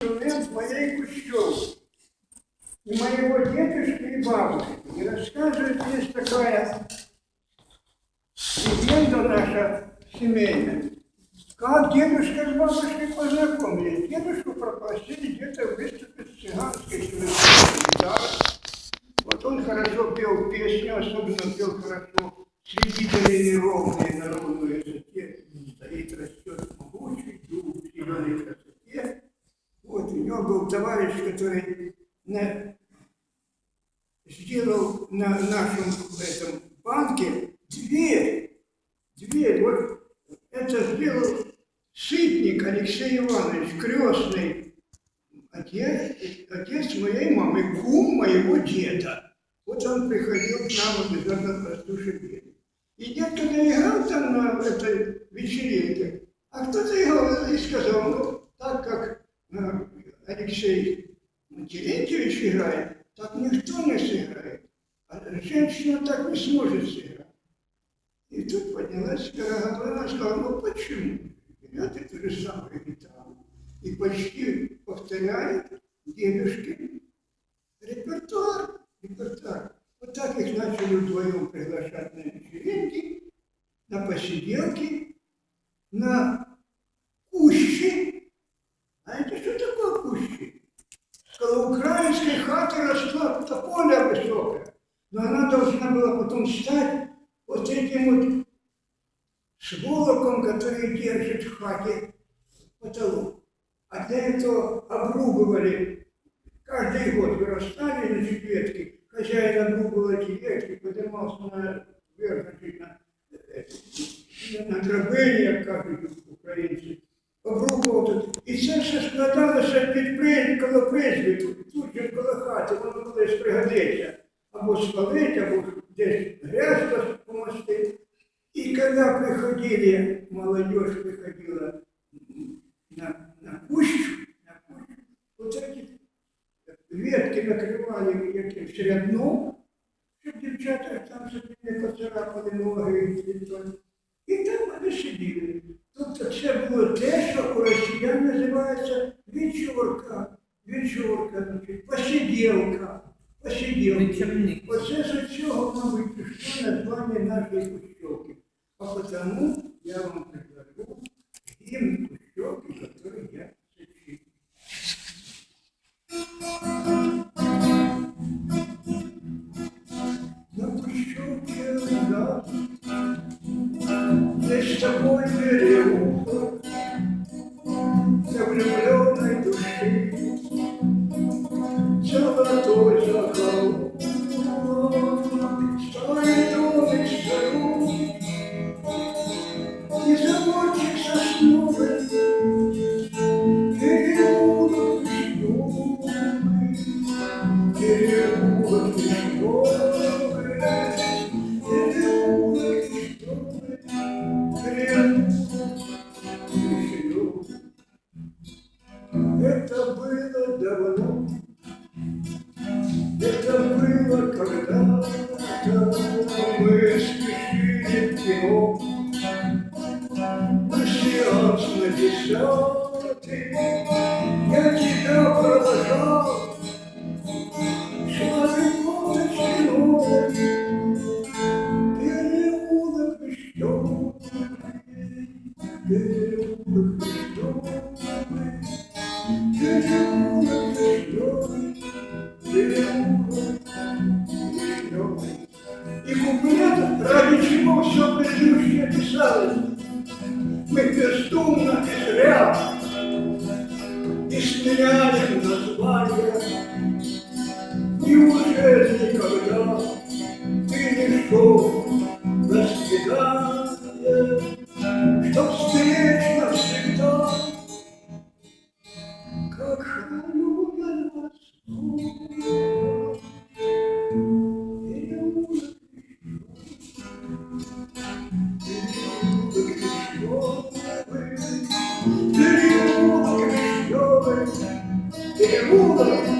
инструмент моей Кущевки. И моего дедушки и бабушки. И рассказывает, есть такая легенда наша семейная. Как дедушка с бабушкой познакомились. Дедушку попросили где-то выступить с цыганской гитарой. Вот он хорошо пел песню, особенно пел хорошо «Среди долины ровные на ровной высоте стоит, растет могучий дуб в зеленой был товарищ, который на- сделал на нашем этом банке дверь. Дверь. Вот это сделал Сытник Алексей Иванович, крестный отец, отец моей мамы, кум моего деда. Вот он приходил к нам обязательно послушать дед. И дед когда играл там на этой вечеринке, а кто-то играл и сказал, ну, так как э, Алексей Терентьевич играет, так никто не сыграет. А женщина так не сможет сыграть. И тут поднялась и сказала, ну почему? Берет эту же самую гитару и почти повторяет дедушкин репертуар. репертуар. Вот так их начали вдвоем приглашать на вечеринки, на посиделки, на кущи. Знаете, что такое? Украинской хаты росла тополя высокая, но она должна была потом стать вот этим вот сволоком, который держит в хате потолок. А для этого обрубывали, каждый год вырастали значит, ветки, хозяин обрубывал эти ветки, поднимался на значит, на, э, на грабение, как І це все складалося під при- коло призбі, тут же коло хати, воно колись пригодиться. Або спалить, або десь грязь помости. И когда приходили, молодежь приходила на, на пущу, на пущу, вот эти ветки накрывали якимсь рядном, щоб дівчата там собі не поцарапали ноги і. І там вони сиділи. вечорка, значить, посиділка, посиділка. Вечірник. Оце з цього, мабуть, пішло названня нашої Кущовки. А потому я вам предложу гимн Кущовки, который я сочинил. На Кущевке у нас есть такой Это было давно, спешили в кино. На на десятый я тебя провожал. Шла кофточки новой, переулок вишневый, переулок вишневый, переулок вишневый. И куплет, ради чего все предыдущее писалось, мы бездумно и зря изменяли название. Неужели никогда Ele muda